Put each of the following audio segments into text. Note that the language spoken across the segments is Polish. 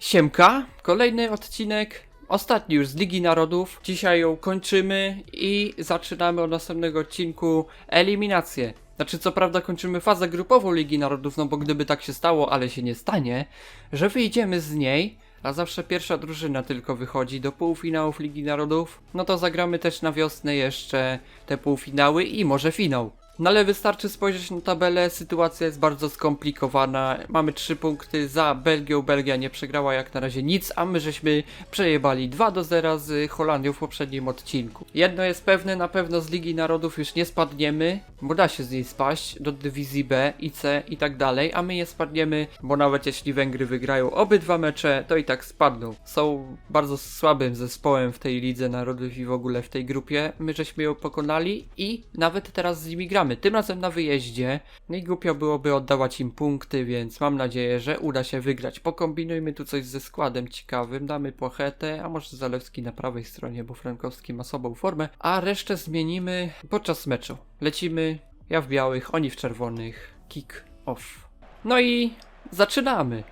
Siemka, kolejny odcinek, ostatni już z Ligi Narodów. Dzisiaj ją kończymy i zaczynamy od następnego odcinku eliminację. Znaczy, co prawda kończymy fazę grupową Ligi Narodów, no bo gdyby tak się stało, ale się nie stanie, że wyjdziemy z niej, a zawsze pierwsza drużyna tylko wychodzi do półfinałów Ligi Narodów, no to zagramy też na wiosnę jeszcze te półfinały i może finał. No ale wystarczy spojrzeć na tabelę, sytuacja jest bardzo skomplikowana. Mamy 3 punkty za Belgią, Belgia nie przegrała jak na razie nic, a my żeśmy przejebali 2 do 0 z Holandią w poprzednim odcinku. Jedno jest pewne, na pewno z Ligi Narodów już nie spadniemy, bo da się z niej spaść do dywizji B i C i tak dalej, a my nie spadniemy, bo nawet jeśli Węgry wygrają obydwa mecze, to i tak spadną. Są bardzo słabym zespołem w tej Lidze Narodów i w ogóle w tej grupie. My żeśmy ją pokonali i nawet teraz z nimi gramy. Tym razem na wyjeździe. No i głupio byłoby oddawać im punkty, więc mam nadzieję, że uda się wygrać. Pokombinujmy tu coś ze składem ciekawym. Damy Płachetę, a może Zalewski na prawej stronie, bo Frankowski ma sobą formę. A resztę zmienimy podczas meczu. Lecimy, ja w białych, oni w czerwonych. Kick off. No i zaczynamy.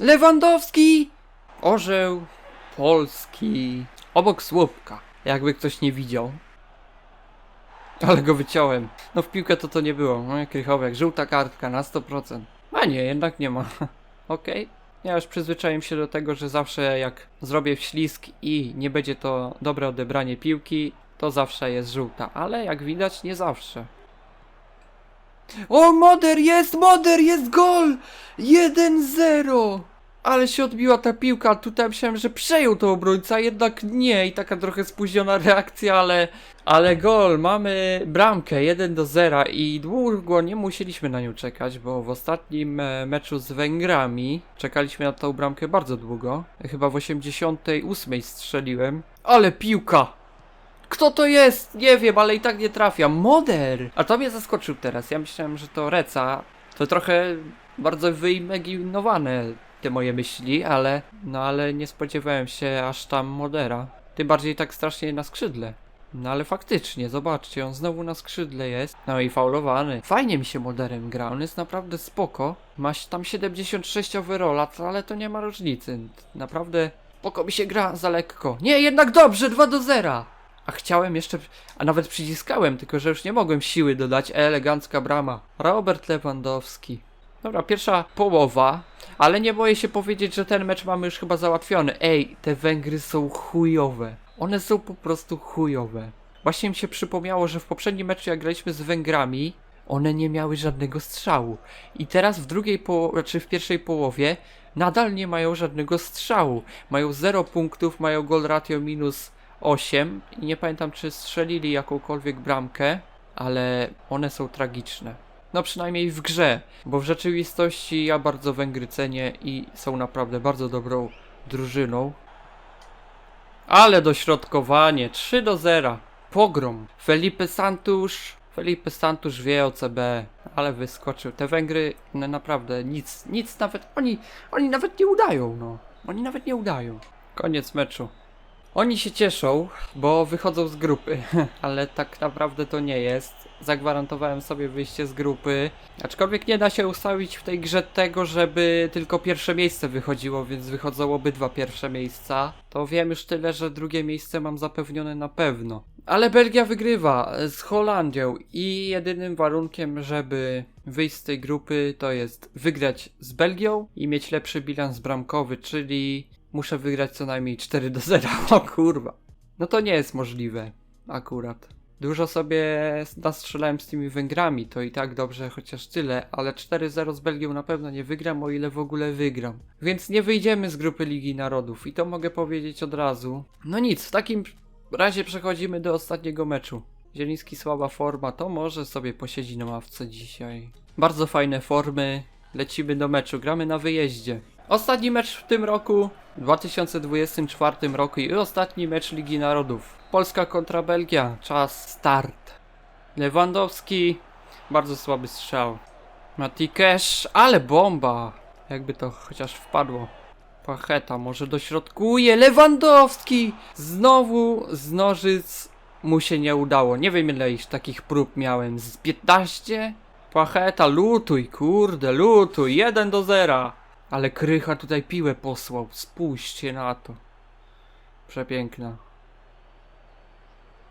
Lewandowski! Orzeł Polski. Obok słupka. Jakby ktoś nie widział. Ale go wyciąłem. No w piłkę to to nie było. No. Żółta kartka na 100%. A nie, jednak nie ma. Okej. Ja już przyzwyczaiłem się do tego, że zawsze jak zrobię wślizg i nie będzie to dobre odebranie piłki, to zawsze jest żółta. Ale jak widać, nie zawsze. O, Moder jest, Moder jest gol! 1-0! Ale się odbiła ta piłka, tutaj myślałem, że przejął to obrońca, jednak nie i taka trochę spóźniona reakcja, ale ale gol, mamy bramkę 1 do 0 i długo nie musieliśmy na nią czekać, bo w ostatnim e, meczu z Węgrami czekaliśmy na tą bramkę bardzo długo. Chyba w 88 strzeliłem. Ale piłka! Kto to jest? Nie wiem, ale i tak nie trafia. Moder! A to mnie zaskoczył teraz. Ja myślałem, że to Reca. To trochę bardzo wyimaginowane te moje myśli, ale no ale nie spodziewałem się aż tam Modera. Tym bardziej tak strasznie na skrzydle. No ale faktycznie, zobaczcie, on znowu na skrzydle jest. No i faulowany. Fajnie mi się Moderem gra, on jest naprawdę spoko. Ma tam 76 overalla, ale to nie ma różnicy. Naprawdę spoko mi się gra za lekko. Nie, jednak dobrze, 2 do 0. A chciałem jeszcze, a nawet przyciskałem, tylko że już nie mogłem siły dodać. Elegancka brama. Robert Lewandowski. Dobra, pierwsza połowa, ale nie boję się powiedzieć, że ten mecz mamy już chyba załatwiony. Ej, te Węgry są chujowe. One są po prostu chujowe. Właśnie mi się przypomniało, że w poprzednim meczu jak graliśmy z Węgrami, one nie miały żadnego strzału. I teraz w drugiej połowie, czy w pierwszej połowie nadal nie mają żadnego strzału. Mają 0 punktów, mają goal ratio minus 8 i nie pamiętam czy strzelili jakąkolwiek bramkę, ale one są tragiczne. No przynajmniej w grze, bo w rzeczywistości ja bardzo Węgry cenię i są naprawdę bardzo dobrą drużyną. Ale dośrodkowanie 3 do 0. Pogrom. Felipe Santusz. Felipe Santusz wie o CB, ale wyskoczył. Te Węgry no, naprawdę nic, nic nawet. Oni, oni nawet nie udają, no. Oni nawet nie udają. Koniec meczu. Oni się cieszą, bo wychodzą z grupy, ale tak naprawdę to nie jest. Zagwarantowałem sobie wyjście z grupy. Aczkolwiek nie da się ustawić w tej grze tego, żeby tylko pierwsze miejsce wychodziło, więc wychodzą obydwa pierwsze miejsca. To wiem już tyle, że drugie miejsce mam zapewnione na pewno. Ale Belgia wygrywa z Holandią i jedynym warunkiem, żeby wyjść z tej grupy, to jest wygrać z Belgią i mieć lepszy bilans bramkowy, czyli muszę wygrać co najmniej 4 do 0. O kurwa. No to nie jest możliwe. Akurat. Dużo sobie nastrzelałem z tymi Węgrami, to i tak dobrze, chociaż tyle, ale 4-0 z Belgią na pewno nie wygram, o ile w ogóle wygram. Więc nie wyjdziemy z grupy Ligi Narodów i to mogę powiedzieć od razu. No nic, w takim razie przechodzimy do ostatniego meczu. Zieliński słaba forma, to może sobie posiedzi na ławce dzisiaj. Bardzo fajne formy, lecimy do meczu, gramy na wyjeździe. Ostatni mecz w tym roku, w 2024 roku i ostatni mecz Ligi Narodów. Polska kontra Belgia, czas start. Lewandowski, bardzo słaby strzał. Mati Cash, ale bomba! Jakby to chociaż wpadło. Pacheta może dośrodkuje, Lewandowski! Znowu z nożyc mu się nie udało. Nie wiem ile już takich prób miałem, z 15? Pacheta, lutuj, kurde, lutuj, 1 do 0. Ale Krycha tutaj piłę posłał. Spójrzcie na to. Przepiękna.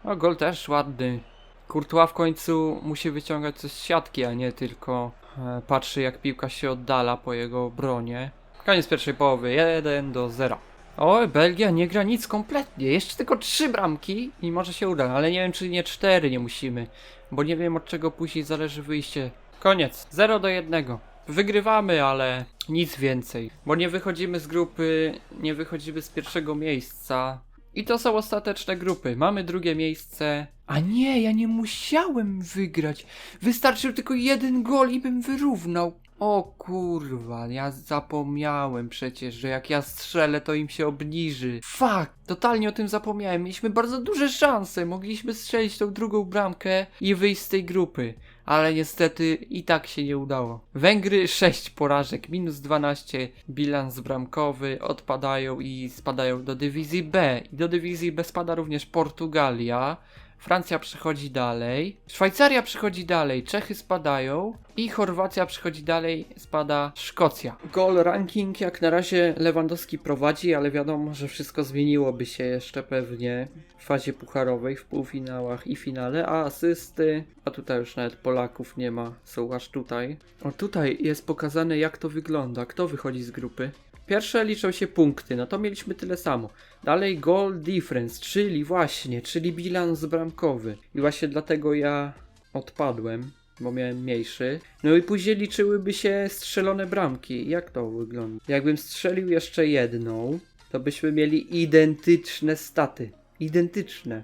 O, gol też ładny. Courtois w końcu musi wyciągać coś z siatki, a nie tylko e, patrzy jak piłka się oddala po jego obronie. Koniec pierwszej połowy, 1 do 0. O, Belgia nie gra nic kompletnie. Jeszcze tylko trzy bramki i może się uda, ale nie wiem czy nie cztery nie musimy, bo nie wiem od czego później zależy wyjście. Koniec, 0 do 1. Wygrywamy, ale nic więcej, bo nie wychodzimy z grupy, nie wychodzimy z pierwszego miejsca. I to są ostateczne grupy. Mamy drugie miejsce. A nie, ja nie musiałem wygrać. Wystarczył tylko jeden gol i bym wyrównał. O kurwa, ja zapomniałem przecież, że jak ja strzelę, to im się obniży. Fuck, totalnie o tym zapomniałem. Mieliśmy bardzo duże szanse. Mogliśmy strzelić tą drugą bramkę i wyjść z tej grupy. Ale niestety i tak się nie udało. Węgry 6 porażek, minus 12, bilans bramkowy, odpadają i spadają do dywizji B. I do dywizji B spada również Portugalia. Francja przechodzi dalej, Szwajcaria przechodzi dalej, Czechy spadają. I Chorwacja przechodzi dalej, spada Szkocja. Goal ranking jak na razie Lewandowski prowadzi, ale wiadomo, że wszystko zmieniłoby się jeszcze pewnie w fazie pucharowej, w półfinałach i finale, a asysty, a tutaj już nawet Polaków nie ma, są aż tutaj. O tutaj jest pokazane jak to wygląda, kto wychodzi z grupy. Pierwsze liczą się punkty, no to mieliśmy tyle samo. Dalej goal difference, czyli właśnie, czyli bilans bramkowy. I właśnie dlatego ja odpadłem, bo miałem mniejszy. No i później liczyłyby się strzelone bramki. Jak to wygląda? Jakbym strzelił jeszcze jedną, to byśmy mieli identyczne staty. Identyczne.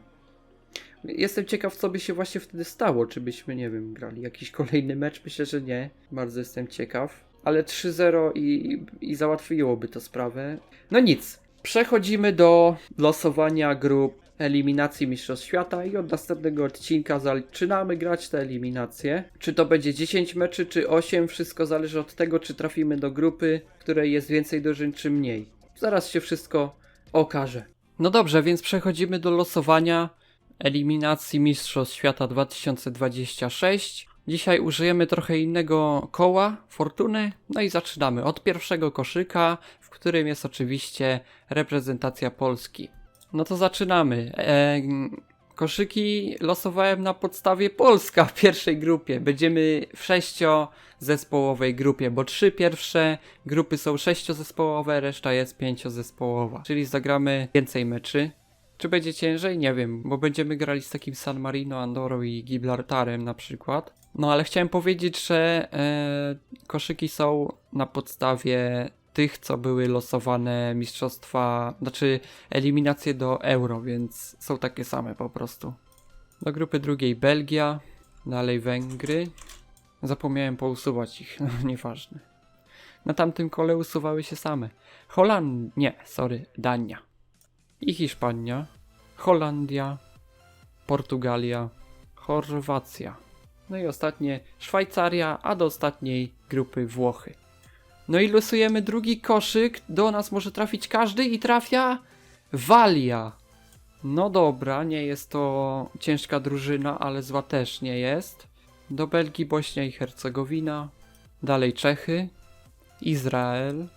Jestem ciekaw, co by się właśnie wtedy stało. Czy byśmy, nie wiem, grali jakiś kolejny mecz? Myślę, że nie. Bardzo jestem ciekaw. Ale 3-0 i, i załatwiłoby to sprawę. No nic. Przechodzimy do losowania grup eliminacji Mistrzostw Świata i od następnego odcinka zaczynamy grać te eliminacje. Czy to będzie 10 meczy, czy 8, wszystko zależy od tego, czy trafimy do grupy, której jest więcej drużyn, czy mniej. Zaraz się wszystko okaże. No dobrze, więc przechodzimy do losowania eliminacji Mistrzostw Świata 2026. Dzisiaj użyjemy trochę innego koła, fortuny, no i zaczynamy od pierwszego koszyka, w którym jest oczywiście reprezentacja Polski. No to zaczynamy. E, koszyki losowałem na podstawie Polska w pierwszej grupie. Będziemy w sześciozespołowej grupie, bo trzy pierwsze grupy są sześciozespołowe, reszta jest pięciozespołowa. Czyli zagramy więcej meczy. Czy będzie ciężej? Nie wiem, bo będziemy grali z takim San Marino, Andorą i Gibraltarem na przykład. No ale chciałem powiedzieć, że e, koszyki są na podstawie tych, co były losowane mistrzostwa, znaczy eliminacje do euro, więc są takie same po prostu. Do grupy drugiej Belgia, dalej Węgry. Zapomniałem pousuwać ich, no nieważne. Na tamtym kole usuwały się same. Holand... nie, sorry, Dania. I Hiszpania, Holandia, Portugalia, Chorwacja. No i ostatnie Szwajcaria, a do ostatniej grupy Włochy. No i losujemy drugi koszyk. Do nas może trafić każdy i trafia Walia. No dobra, nie jest to ciężka drużyna, ale zła też nie jest. Do Belgii, Bośnia i Hercegowina. Dalej Czechy, Izrael,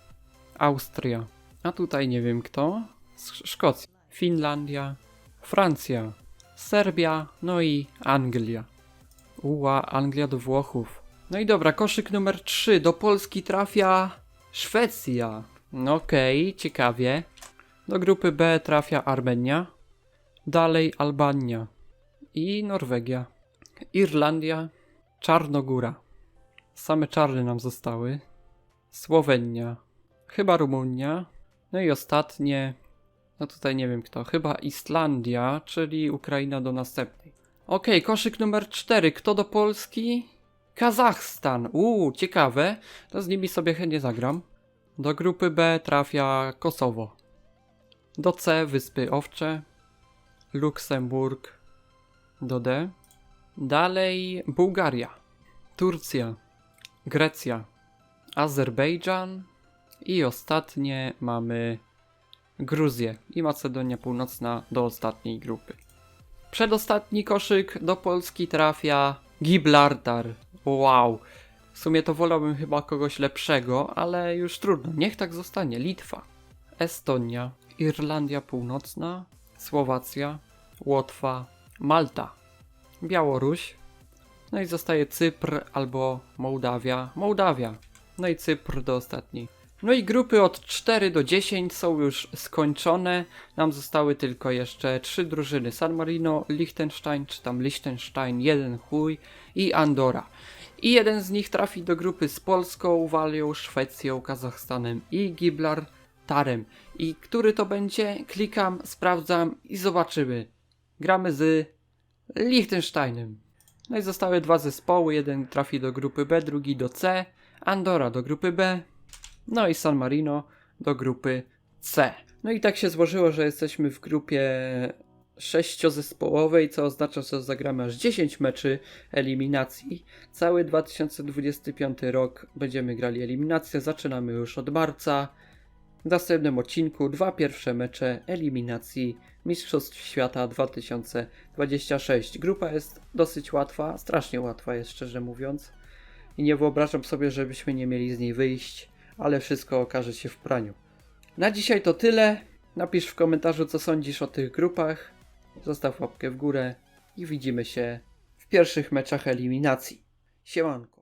Austria. A tutaj nie wiem kto. Sz- Szkocja, Finlandia, Francja, Serbia, no i Anglia. Uła, Anglia do Włochów. No i dobra, koszyk numer 3. Do Polski trafia Szwecja. No okej, ciekawie. Do grupy B trafia Armenia. Dalej Albania. I Norwegia. Irlandia. Czarnogóra. Same czarne nam zostały. Słowenia. Chyba Rumunia. No i ostatnie. No tutaj nie wiem kto. Chyba Islandia, czyli Ukraina do następnej. Okej, koszyk numer 4. Kto do Polski? Kazachstan. Uuu, ciekawe. To z nimi sobie chętnie zagram. Do grupy B trafia Kosowo. Do C Wyspy Owcze. Luksemburg. Do D. Dalej Bułgaria. Turcja. Grecja. Azerbejdżan. I ostatnie mamy Gruzję i Macedonia Północna do ostatniej grupy. Przedostatni koszyk do Polski trafia Gibraltar. Wow. W sumie to wolałbym chyba kogoś lepszego, ale już trudno. Niech tak zostanie. Litwa, Estonia, Irlandia Północna, Słowacja, Łotwa, Malta, Białoruś. No i zostaje Cypr albo Mołdawia. Mołdawia. No i Cypr do ostatniej. No i grupy od 4 do 10 są już skończone. Nam zostały tylko jeszcze trzy drużyny: San Marino, Liechtenstein, czy tam Liechtenstein, jeden chuj i Andora. I jeden z nich trafi do grupy z Polską, Walią, Szwecją, Kazachstanem i Gibraltarem. I który to będzie? Klikam, sprawdzam i zobaczymy. Gramy z Liechtensteinem. No i zostały dwa zespoły. Jeden trafi do grupy B, drugi do C. Andora do grupy B. No i San Marino do grupy C. No i tak się złożyło, że jesteśmy w grupie sześciozespołowej, co oznacza, że zagramy aż 10 meczy eliminacji. Cały 2025 rok będziemy grali eliminację. Zaczynamy już od marca. W następnym odcinku dwa pierwsze mecze eliminacji Mistrzostw Świata 2026. Grupa jest dosyć łatwa, strasznie łatwa jest szczerze mówiąc. I nie wyobrażam sobie, żebyśmy nie mieli z niej wyjść, ale wszystko okaże się w praniu. Na dzisiaj to tyle. Napisz w komentarzu, co sądzisz o tych grupach. Zostaw łapkę w górę i widzimy się w pierwszych meczach eliminacji. Siemanko.